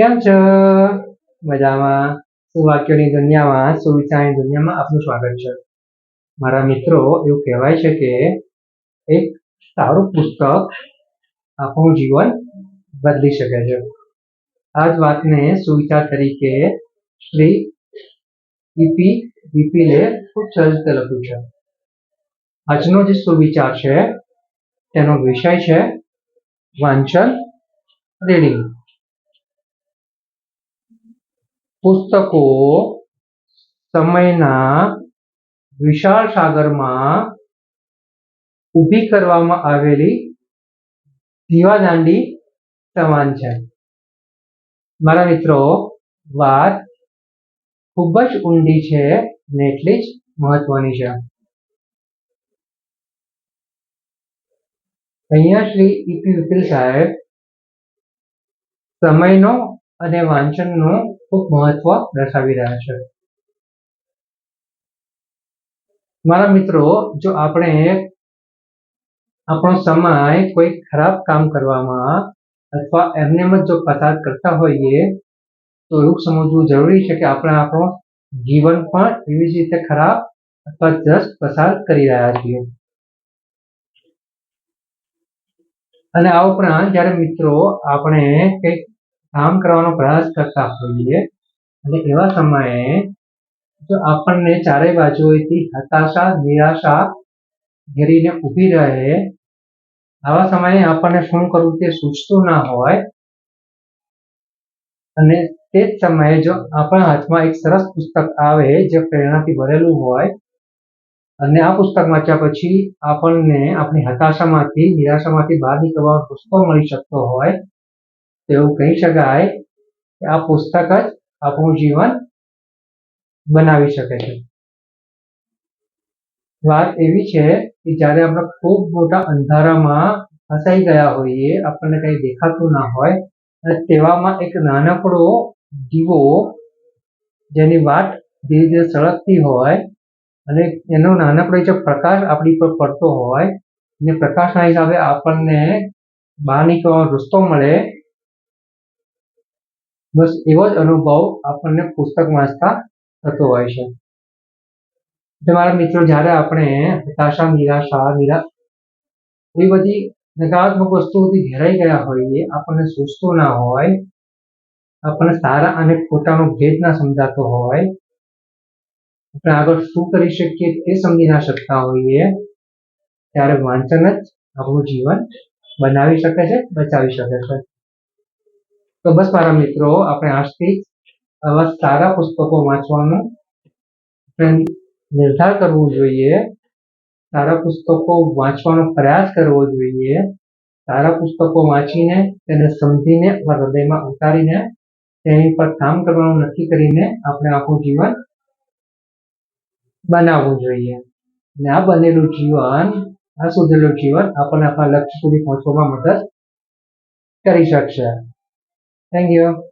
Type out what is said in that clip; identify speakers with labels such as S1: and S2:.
S1: કેમ છો? મજામાં. સુવાક્યોની દુનિયામાં સુવિચારની દુનિયામાં આપનું સ્વાગત છે. મારા મિત્રો, એવું કહેવાય છે કે એક સારું પુસ્તક આપણું જીવન બદલી શકે છે. આ જ વાતને સુવિચાર તરીકે શ્રી ઈપી બીપીલે ખૂબ સરસ રીતે લખ્યું છે. આજનો જે સુવિચાર છે, તેનો વિષય છે, વાંચન રીડિંગ. પુસ્તકો સમયના વિશાળ સાગરમાં ઊભી કરવામાં આવેલી દીવાદાંડી સમાન છે. મારા મિત્રો, વાત ખૂબ જ ઊંડી છે ને એટલી જ મહત્વની છે. અહીંયા શ્રી ઈપી વિપિલ સાહેબ, સમયનો અને વાંચનનું ખૂબ મહત્વ દર્શાવી રહ્યા છે. મારા મિત્રો, જો આપણે આપણો સમય કોઈ ખરાબ કામ કરવામાં અથવા એમને જ પસાર કરતા હોઈએ, તો એવું સમજવું જરૂરી છે કે આપણે આપણો જીવન પણ એવી જ રીતે ખરાબ અથવા જસ્ટ પસાર કરી રહ્યા છીએ. અને આ ઉપરાંત જ્યારે મિત્રો, આપણે કંઈક કામ કરવાનો પ્રયાસ કરતા હોઈએ. અને એવા સમયે જો આપણને ચારેય બાજુએથી હતાશા, નિરાશા ઘેરીને ઊભી રહે, આવા સમયે આપણને શું કરવું તે સૂચતું ના હોય. અને તે જ સમયે જો આપણા હાથમાં એક સરસ પુસ્તક આવે જે પ્રેરણાથી ભરેલું હોય, અને આ પુસ્તક વાંચ્યા પછી આપણને આપણી હતાશામાંથી, નિરાશામાંથી બહાર નીકળવાનો રસ્તો મળી શકતો હોય એવું કહી શકાય કે આ પુસ્તક જ આપણું જીવન બનાવી શકે છે. વાત એવી છે કે જ્યારે આપણે ખૂબ મોટા અંધારામાં ફસાઈ ગયા હોઈએ, આપણને કંઈ દેખાતું ના હોય, અને તેવામાં એક નાનકડો દીવો જેની વાત ધીરે ધીરે સળગતી હોય, અને એનો નાનકડો જે પ્રકાશ આપણી પર પડતો હોય અને પ્રકાશના હિસાબે આપણને બહાર નીકળવાનો રસ્તો મળે બસ એવો જ અનુભવ આપણને પુસ્તક વાંચતા થતો હોય છે. મારા મિત્રો, જ્યારે આપણે હતાશા, નિરાશા, નિરા એ બધી નકારાત્મક વસ્તુઓથી ઘેરાઈ ગયા હોઈએ, આપણને સૂચતું ના હોય, આપણને સારા અને ખોટાનો ભેદ ના સમજાતો હોય, આપણે આગળ શું કરી શકીએ તે સમજી ના શકતા હોઈએ, ત્યારે વાંચન જ આપણું જીવન બનાવી શકે છે, બચાવી શકે છે. તો બસ મારા મિત્રો, આપણે આજથી આવા સારા પુસ્તકો વાંચવાનું નિર્ધાર કરવો જોઈએ. સારા પુસ્તકો વાંચવાનો પ્રયાસ કરવો જોઈએ. સારા પુસ્તકો વાંચીને, તેને સમજીને હૃદયમાં ઉતારીને, તેની પર કામ કરવાનું નક્કી કરીને આપણે આખું જીવન બનાવવું જોઈએ. અને આ બનેલું જીવન, આ સુધેલું જીવન આપણને આપણા લક્ષ્ય સુધી પહોંચવામાં મદદ કરી શકશે. Thank you.